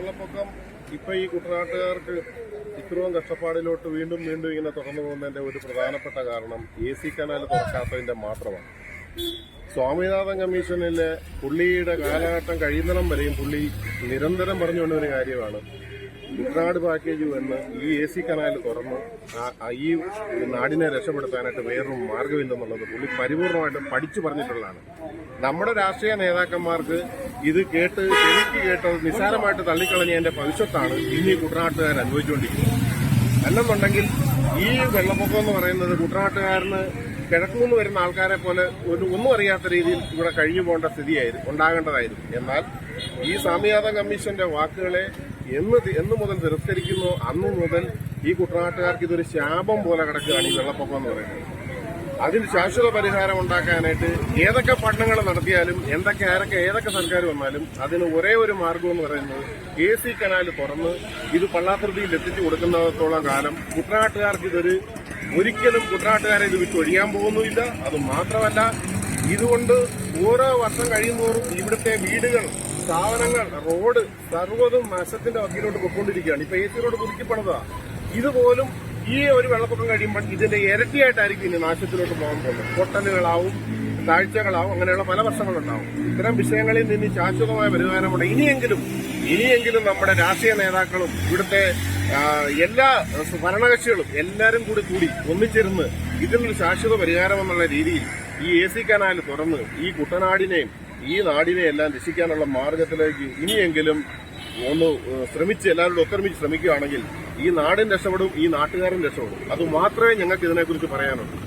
വെള്ളപ്പൊക്കം ഇപ്പൊ ഈ കുട്ടനാട്ടുകാർക്ക് ഇത്രയും കഷ്ടപ്പാടിലോട്ട് വീണ്ടും വീണ്ടും ഇങ്ങനെ തുറന്നു പോകുന്നതിന്റെ ഒരു പ്രധാനപ്പെട്ട കാരണം എ സി കനാൽ തുറക്കാത്തതിന്റെ മാത്രമാണ്. സ്വാമിനാഥൻ കമ്മീഷനിലെ പുള്ളിയുടെ കാലഘട്ടം കഴിയുന്നിടം വരെയും പുള്ളി നിരന്തരം പറഞ്ഞുകൊണ്ടൊരു കാര്യമാണ്. കുട്ടനാട് പാക്കേജ് വന്ന് ഈ എ സി കനാൽ തുറന്ന് ഈ നാടിനെ രക്ഷപ്പെടുത്താനായിട്ട് വേറൊരു മാർഗമില്ലെന്നുള്ളത് പുള്ളി പരിപൂർണമായിട്ടും പഠിച്ചു പറഞ്ഞിട്ടുള്ളതാണ്. നമ്മുടെ രാഷ്ട്രീയ നേതാക്കന്മാർക്ക് ഇത് കേട്ട് എനിക്ക് കേട്ടത് നിസ്സാരമായിട്ട് തള്ളിക്കളഞ്ഞതിന്റെ ഭവിഷ്യത്താണ് ഇന്ന് ഈ കുട്ടനാട്ടുകാർ അനുഭവിച്ചുകൊണ്ടിരിക്കുന്നത്. അല്ലെന്നുണ്ടെങ്കിൽ ഈ വെള്ളപ്പൊക്കം എന്ന് പറയുന്നത് കുട്ടനാട്ടുകാരന് കിഴക്കുനിന്ന് വരുന്ന ആൾക്കാരെ പോലെ ഒരു ഒന്നും അറിയാത്ത രീതിയിൽ ഇവിടെ കഴിഞ്ഞു പോകേണ്ട സ്ഥിതിയായിരുന്നു ഉണ്ടാകേണ്ടതായിരുന്നു. എന്നാൽ ഈ സാമ്യാത കമ്മീഷന്റെ വാക്കുകളെ എന്ന് എന്ന് മുതൽ തിരസ്കരിക്കുന്നു. അന്ന് മുതൽ ഈ കുട്ടനാട്ടുകാർക്ക് ഇതൊരു ശാപം പോലെ കിടക്കുകയാണ് ഈ വെള്ളപ്പൊക്കം എന്ന് പറയുന്നത്. അതിന് ശാശ്വത പരിഹാരം ഉണ്ടാക്കാനായിട്ട് ഏതൊക്കെ പഠനങ്ങൾ നടത്തിയാലും എന്തൊക്കെ ആരൊക്കെ ഏതൊക്കെ സർക്കാർ വന്നാലും അതിന് ഒരേ ഒരു മാർഗം എന്ന് പറയുന്നത് എ സി കനാൽ തുറന്ന് ഇത് പള്ളാത്തൃതിയിൽ എത്തിച്ചു കൊടുക്കുന്നിടത്തോളം കാലം കുട്ടനാട്ടുകാർക്ക് ഇതൊരു ഒരിക്കലും കുട്ടനാട്ടുകാരെ ഇത് വിട്ട് ഒഴിയാൻ പോകുന്നുമില്ല. അത് മാത്രമല്ല ഇതുകൊണ്ട് ഓരോ വർഷം കഴിയുന്തോറും ഇവിടുത്തെ വീടുകൾ സ്ഥാപനങ്ങൾ റോഡ് സർവതും നാശത്തിന്റെ വക്കിലോട്ട് പൊയ്ക്കൊണ്ടിരിക്കുകയാണ്. ഇപ്പൊ എ സി റോഡ് പുതുക്കിപ്പണതാ ഇതുപോലും ഈ ഒരു വെള്ളപ്പൊക്കം കഴിയുമ്പോൾ ഇതിന്റെ ഇരട്ടിയായിട്ടായിരിക്കും ഇനി നാശത്തിലോട്ട് പോകാൻ പോകുന്നത്. പൊട്ടലുകളാവും താഴ്ചകളാവും അങ്ങനെയുള്ള പല പ്രശ്നങ്ങളുണ്ടാവും. ഇത്തരം വിഷയങ്ങളിൽ നിന്ന് ശാശ്വതമായ പരിഹാരമുണ്ട്. ഇനിയെങ്കിലും ഇനിയെങ്കിലും നമ്മുടെ രാഷ്ട്രീയ നേതാക്കളും ഇവിടുത്തെ എല്ലാ ഭരണകക്ഷികളും എല്ലാവരും കൂടി കൂടി ഒന്നിച്ചിരുന്ന് ഇതിനൊരു ശാശ്വത പരിഹാരം എന്നുള്ള രീതിയിൽ ഈ എ സി കനാൽ തുറന്ന് ഈ കുട്ടനാടിനെയും ഈ നാടിനെ എല്ലാം രക്ഷിക്കാനുള്ള മാർഗത്തിലേക്ക് ഇനിയെങ്കിലും ഒന്ന് ശ്രമിച്ച് എല്ലാവരോടും ഒത്തൊരുമിച്ച് ശ്രമിക്കുകയാണെങ്കിൽ ഈ നാടും രക്ഷപ്പെടും ഈ നാട്ടുകാരും രക്ഷപ്പെടും. അത് മാത്രമേ ഞങ്ങൾക്ക് ഇതിനെക്കുറിച്ച് പറയാനുള്ളൂ.